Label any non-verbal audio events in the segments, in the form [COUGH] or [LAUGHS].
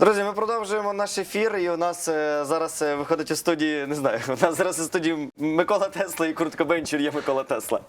Друзі, ми продовжуємо наш ефір, і у нас е, зараз е, виходить у студії, не знаю, у нас зараз у студії Микола Тесла і Курт Кобейн, є Микола Тесла.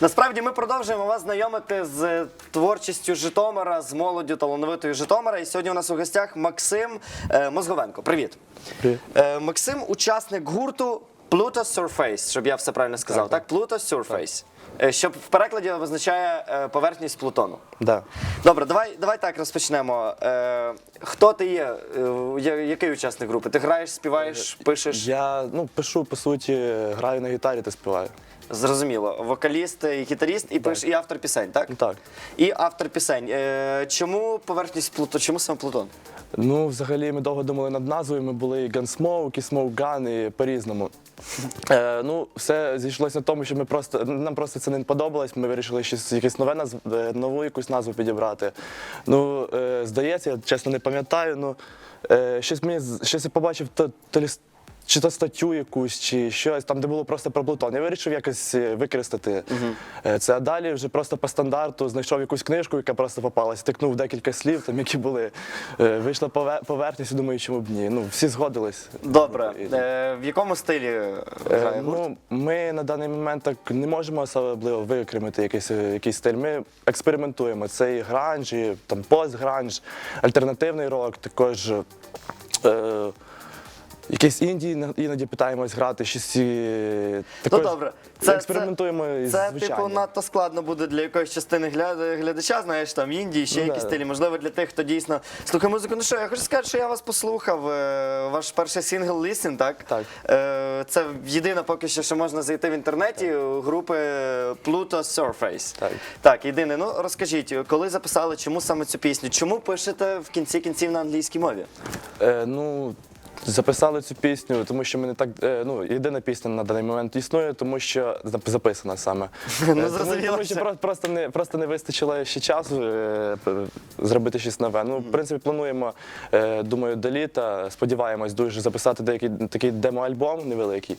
Насправді ми продовжуємо вас знайомити з е, творчістю Житомира, з молоддю талановитою Житомира. І сьогодні у нас у гостях Максим е, Мозговенко. Привіт. Привіт. Е, Максим учасник гурту Pluto Surface, щоб я все правильно сказав. Так, Так, Pluto Surface. Е, Що в перекладі означає е, поверхність Плутону. Да. Добре, давай, давай так розпочнемо. Е, хто ти є? Е, я- який учасник групи? Ти граєш, співаєш, пишеш? Я ну, пишу, по суті, граю на гітарі та співаю. Зрозуміло. Вокаліст і гітаріст, і пиш, і автор пісень, так? Так. І автор пісень. Е, чому поверхність Плутон? Чому саме Плутон? Ну, взагалі, ми довго думали над назвою. Ми були і Gunsmoke, і Smoke Gun, і по-різному. Е, ну, все зійшлося на тому, що ми просто нам просто це не подобалось. Ми вирішили щось якесь нове назв, е, нову якусь назву підібрати. Ну, е, здається, я чесно не пам'ятаю. Ну, е, щось мені з- щось я побачив то, то чи то статтю якусь, чи щось там, де було просто про Плутон. Я вирішив якось е, використати е, це. А далі вже просто по стандарту знайшов якусь книжку, яка просто попалась, тикнув декілька слів, там які були. Е, Вийшла пове- поверхність, думаю, чому б ні. Ну, всі згодились. Добре. І- Е, в якому стилі грає гурт? Ну, ми на даний момент так не можемо особливо виокремити якийсь, якийсь стиль. Ми експериментуємо. Це і гранж, і там постгранж, альтернативний рок, також. Е, Якісь індії іноді питаємось грати, щось і також Ну добре, це експериментуємо із Це типу надто складно буде для якоїсь частини гля- глядача, знаєш, там Індії, ще Ну, якісь да. стилі. Можливо, для тих, хто дійсно слухає музику. Ну що, я хочу сказати, що я вас послухав. е, Ваш перший сингл Listen, так? Так. Е, Це єдине поки що, що можна зайти в інтернеті у групи Pluto Surface. Так. Так, єдине. Ну розкажіть, коли записали, чому саме цю пісню? Чому пишете в кінці кінців на англійській мові? Е, ну, записали цю пісню, тому що мене так. Е, ну, єдина пісня на даний момент існує, тому що зап- записана саме. [LAUGHS] Е, тому, зрозуміло, тому що що- про- просто не просто не вистачило ще часу е, п- зробити щось нове. Ну, в принципі, плануємо, е, думаю, до літа. Сподіваємось дуже записати деякий такий демо-альбом невеликий.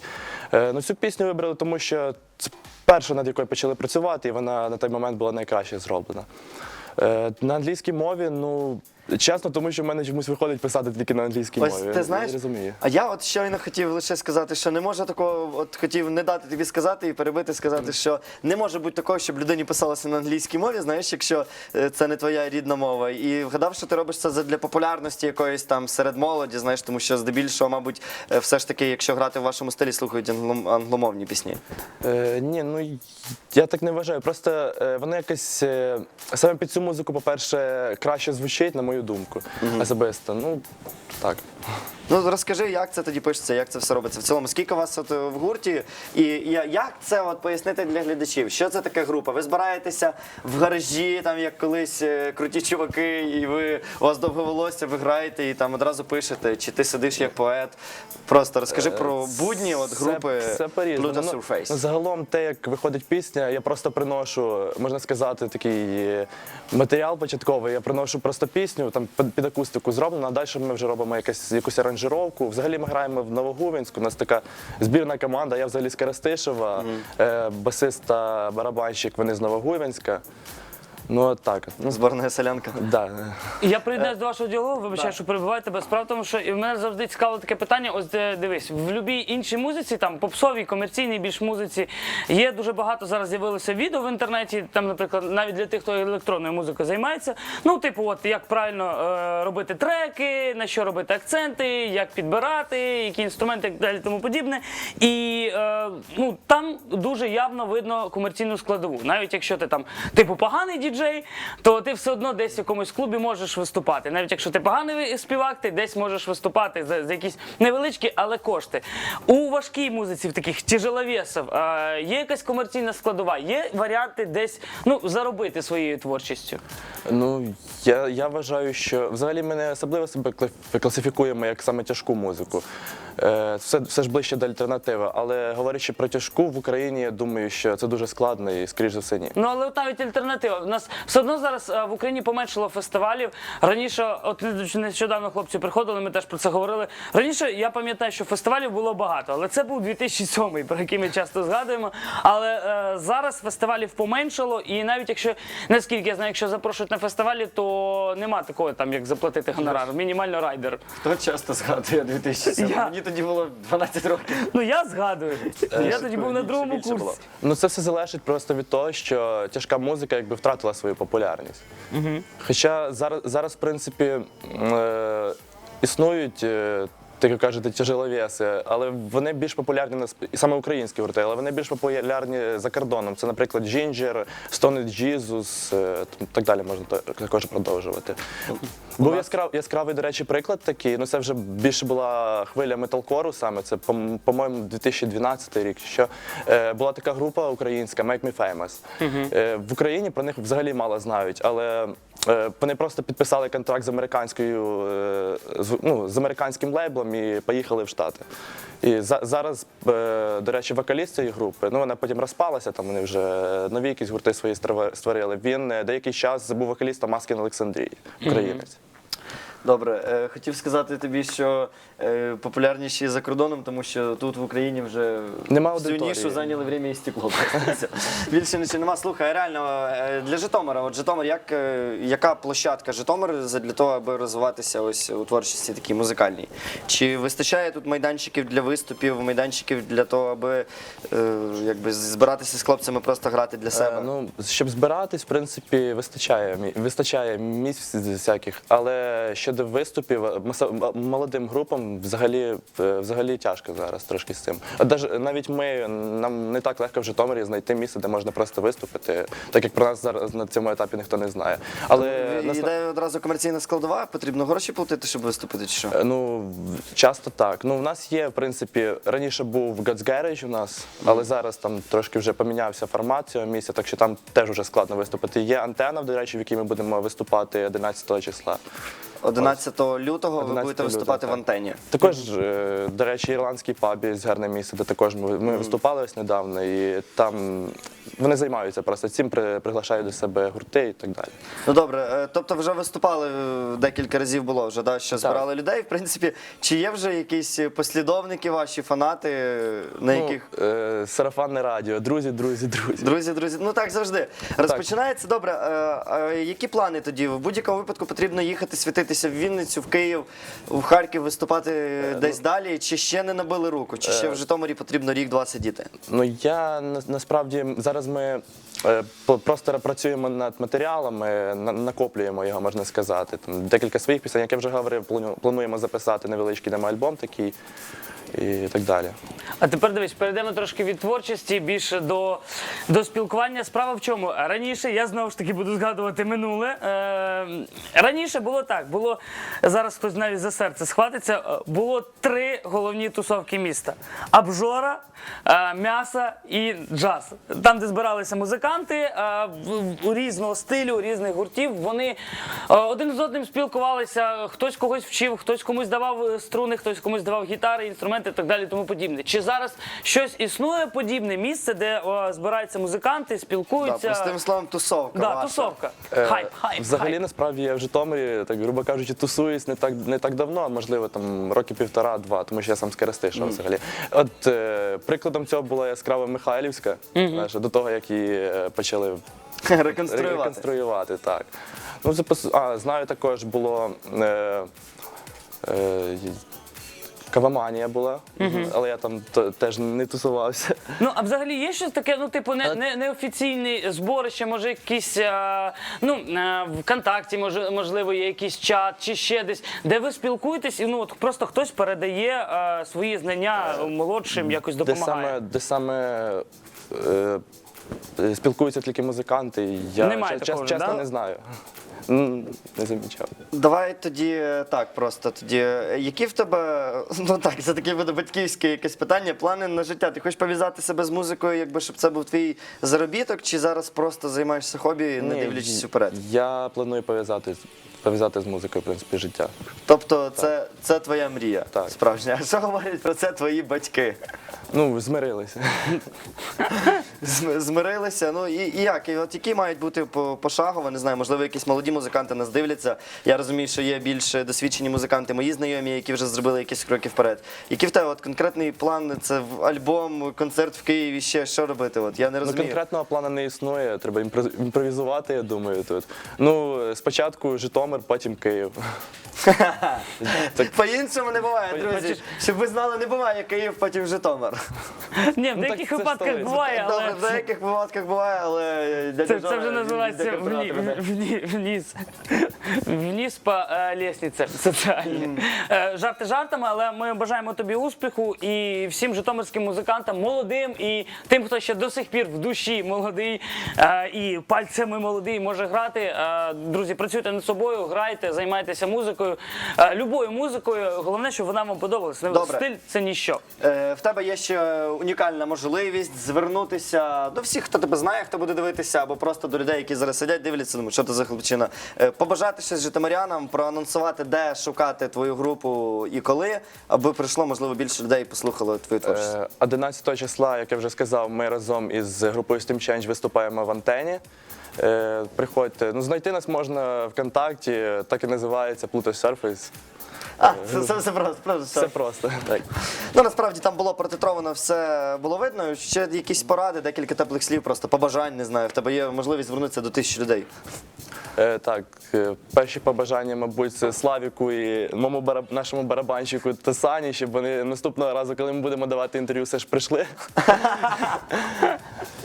Е, ну, цю пісню вибрали, тому що це перша, над якою почали працювати, і вона на той момент була найкраще зроблена. Е, на англійській мові, ну. Чесно, тому що в мене чомусь виходить писати тільки на англійській Ось мові. ти знаєш, Я розумію. а я от щойно хотів лише сказати, що не може такого, от хотів не дати тобі сказати і перебити, сказати, що не може бути такого, щоб людині писалося на англійській мові, знаєш, якщо е, це не твоя рідна мова. І вгадав, що ти робиш це задля популярності якоїсь там серед молоді, знаєш, тому що здебільшого, мабуть, е, все ж таки, якщо грати в вашому стилі, слухають англом- англомовні пісні. Е, ні, ну я так не вважаю. Просто е, воно якось е, саме під цю музику, по-перше, краще звучить, на мою думку. Особисто. Ну так. Ну розкажи, як це тоді пишеться, як це все робиться в цілому. Скільки вас от е, в гурті, і як це от пояснити для глядачів? Що це таке група? Ви збираєтеся в гаражі, там як колись е, круті чуваки, і ви у вас довге волосся, ви граєте і там одразу пишете, чи ти сидиш як поет? Просто розкажи про будні от групи Е, Це, це. Pluto Ну, Загалом, те, як виходить пісня, я просто приношу, можна сказати, такий е, матеріал початковий. Я приношу просто пісню, там під акустику зроблено, а далі ми вже робимо якась, якусь аранжировку. Взагалі ми граємо в Новогувинську. У нас така збірна команда. Я взагалі з Карастишева, mm. басист та барабанщик, вони з Новогувінська. Ну, от так. Ну, Зборна селянка. да. Я приєднаюсь до вашого діалогу, вибачаю, що перебуваю тебе. Справа в тому, що і в мене завжди цікавило таке питання. Ось де, дивись, в будь-якій іншій музиці, там попсовій, комерційній більш музиці, є дуже багато зараз з'явилося відео в інтернеті. Там, наприклад, навіть для тих, хто електронною музикою займається. Ну, типу, от як правильно е, робити треки, на що робити акценти, як підбирати, які інструменти і так далі, тому подібне. І е, ну там дуже явно видно комерційну складову. Навіть якщо ти там типу поганий діджей, то ти все одно десь в якомусь клубі можеш виступати. Навіть якщо ти поганий співак, ти десь можеш виступати за, за якісь невеличкі, але кошти. У важкій музиці, в таких тяжеловесів, є якась комерційна складова, є варіанти десь ну заробити своєю творчістю. Ну, я, я вважаю, що взагалі ми не особливо себе класифікуємо як саме тяжку музику. Е, Все, все ж ближче до альтернативи. Але говорячи про тяжку в Україні, я думаю, що це дуже складно і, скоріш за все, ні. Ну але от навіть альтернатива. У нас все одно зараз е, в Україні поменшало фестивалів. Раніше, от нещодавно хлопці приходили, ми теж про це говорили. Раніше я пам'ятаю, що фестивалів було багато, але це був 2007, про який ми часто згадуємо. Але е, зараз фестивалів поменшало, і навіть якщо наскільки я знаю, якщо запрошують на фестивалі, то нема такого там, як заплатити гонорар. Мінімально райдер. Хто часто згадує 2007? Я. Тоді було 12 років. Ну я згадую. Я тоді був на другому більше було. курсі. Ну це все залежить просто від того, що тяжка музика якби втратила свою популярність. Хоча зараз, зараз в принципі, е, існують. Е, так як кажете, тяжеловеси, але вони більш популярні на саме українські гурти, але вони більш популярні за кордоном. Це, наприклад, Ginger, Stoned Jesus, е, так далі можна також продовжувати. Був яскрав, яскравий, до речі, приклад такий. Ну це вже більше була хвиля металкору саме. Це, по- по-моєму, 2012 рік. Що е, була така група українська Make Me Famous. Е, в Україні про них взагалі мало знають, але вони просто підписали контракт з американською е, з, ну, з американським лейблом і поїхали в Штати. І за, зараз, е, до речі, вокаліст цієї групи, ну вона потім розпалася, там вони вже нові якісь гурти свої створили-. Він е, деякий час був вокалістом Маскін Олександрії, українець. Добре, е, хотів сказати тобі, що е, популярніші за кордоном, тому що тут в Україні вже Нема всю нішу зайняли время і стекло. [LAUGHS] Більше нічого нема. Слухай, реально е, для Житомира, от Житомир, як, яка площадка Житомир для того, аби розвиватися ось у творчості такій музикальній? Чи вистачає тут майданчиків для виступів, майданчиків для того, аби якби збиратися з хлопцями, просто грати для себе? Е, ну, щоб збиратись, в принципі, вистачає, вистачає місць всяких, але щодо виступів, е, молодим групам взагалі, е, взагалі тяжко зараз трошки з цим. Навіть ми, нам не так легко в Житомирі знайти місце, де можна просто виступити, так як про нас зараз на цьому етапі ніхто не знає. Але насна- Іде одразу комерційна складова, потрібно гроші платити, щоб виступити, чи що? Е, Ну, часто так. Ну, в нас є, в принципі, раніше був God's у нас, але зараз там трошки вже помінявся формат цього місця, так що там теж вже складно виступити. Є антенна, до речі, в якій ми будемо виступати 11 числа. 11 лютого ви 11 будете лютого, виступати в так. антені. Також, е, до речі, ірландський пабі з гарне місце, де також ми, ми виступали ось недавно, і там вони займаються просто цим, при, приглашають до себе гурти і так далі. Ну добре, е, тобто вже виступали е, декілька разів було вже, да, що збирали людей. В принципі, чи є вже якісь послідовники ваші, фанати, е, на яких. Ну, е, сарафанне радіо, друзі, друзі, друзі. Друзі, друзі, ну так завжди. Розпочинається добре. Е, е, які плани тоді? В будь-якому випадку потрібно їхати світитися в Вінницю, в Київ, в Харків, виступати Е, десь ну, далі, чи ще не набили руку, чи ще в Житомирі потрібно рік-два сидіти? Ну я насправді зараз ми е, по- просто працюємо над матеріалами, накоплюємо його, можна сказати. Там декілька своїх пісень, як я вже говорив, плануємо записати невеличкий демо-альбом такий і так далі. А тепер дивись, перейдемо трошки від творчості більше до, до спілкування. Справа в чому? Раніше я знову ж таки буду згадувати минуле. Е, раніше було так, було зараз хтось навіть за серце схватиться. е, Було три головні тусовки міста: Абжора, е, м'яса і джаз. Там, де збиралися музиканти е, в- в- різного стилю, різних гуртів. Вони е, один з одним спілкувалися, хтось когось вчив, хтось комусь давав е, струни, хтось комусь давав гітари, інструменти і так далі, тому подібне. Чи зараз щось існує подібне місце, де о, збираються музиканти, Да, спілкуються? простим словом, тусовка. Да, ваша. тусовка. Е, Хайп, хайп. Взагалі, хайп. насправді я в Житомирі, так грубо кажучи, тусуюсь не так не так давно, а можливо там роки півтора-два, тому що я сам з Керестиша взагалі. От е, прикладом цього була яскрава Михайлівська, наша, до того як її е, почали [LAUGHS] Реконструювати. реконструювати. Так. Ну, запис... а, знаю, також було. Е, е, Каваманія була, але я там теж не тусувався. Ну, а взагалі є щось таке, ну, типу, не, не, неофіційне зборище, може, якісь, а, ну, а, ВКонтакті, може, можливо, є якийсь чат чи ще десь, де ви спілкуєтесь, і ну, от просто хтось передає а, свої знання молодшим, якось Де саме, де саме е, е, спілкуються тільки музиканти, я Немає чес- такого, чесно да? не знаю. М, Не замічав. Давай тоді е, так, просто тоді. е, Які в тебе, [LAUGHS] ну так, це таке буде батьківське якесь питання, плани на життя. Ти хочеш пов'язати себе з музикою, якби щоб це був твій заробіток, чи зараз просто займаєшся хобі, не Ні, дивлячись вперед? Я планую пов'язати, пов'язати з музикою, в принципі, життя. Тобто, це, це твоя мрія Так. справжня. А що говорять про це твої батьки? Ну, змирилися. [LAUGHS] зм- змирилися. Ну і, і як? І от які мають бути по- пошагово, не знаю, можливо, якісь молоді музиканти нас дивляться. Я розумію, що є більш досвідчені музиканти, мої знайомі, які вже зробили якісь кроки вперед. Який в тебе от конкретний план? Це в альбом, концерт в Києві, ще що робити? От я не Ну, розумію. конкретного плану не існує, треба імпро- імпровізувати, я думаю, тут. Ну, спочатку Житомир, потім Київ. [LAUGHS] По-іншому не буває, друзі. Бачиш? Щоб ви знали, не буває Київ, потім Житомир. Ні, в Ну, деяких так це випадках буває, але Добре, в деяких випадках буває, але дядя це, це Жора вже називається йде вні, вні, вниз. Вниз по е, лестниці соціальній. Е, Жарти жартами, але ми бажаємо тобі успіху і всім житомирським музикантам, молодим і тим, хто ще до сих пір в душі молодий е, і пальцями молодий може грати. Е, Друзі, працюйте над собою, грайте, займайтеся музикою, е, любою музикою. Головне, щоб вона вам подобалась. Добре. Стиль це ніщо. Е, В тебе є ще унікальна можливість звернутися до всіх, хто тебе знає, хто буде дивитися, або просто до людей, які зараз сидять, дивляться, думають, що ти за хлопчина. Е, Побажати щось житомирянам, проанонсувати, де шукати твою групу і коли, аби прийшло, можливо, більше людей і послухало твою творчість. Е, 11 числа, як я вже сказав, ми разом із групою Steam Change виступаємо в антені. Е, Приходьте. Ну, знайти нас можна ВКонтакті, так і називається Pluto Surface. А, це, це все просто. просто Все просто. Так. Ну насправді там було протитровано, все було видно. Ще якісь поради, декілька теплих слів, просто побажань, не знаю. В тебе є можливість звернутися до тисячі людей. Е, так, е, перші побажання, мабуть, це Славіку і моєму бараб- нашому барабанщику та Сані, щоб вони наступного разу, коли ми будемо давати інтерв'ю, все ж прийшли. [LAUGHS]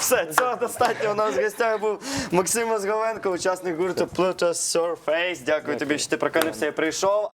Все, цього достатньо. У нас в гостях був Максим Мозговенко, учасник гурту Pluto Surface. Дякую тобі, що ти прокинувся і прийшов.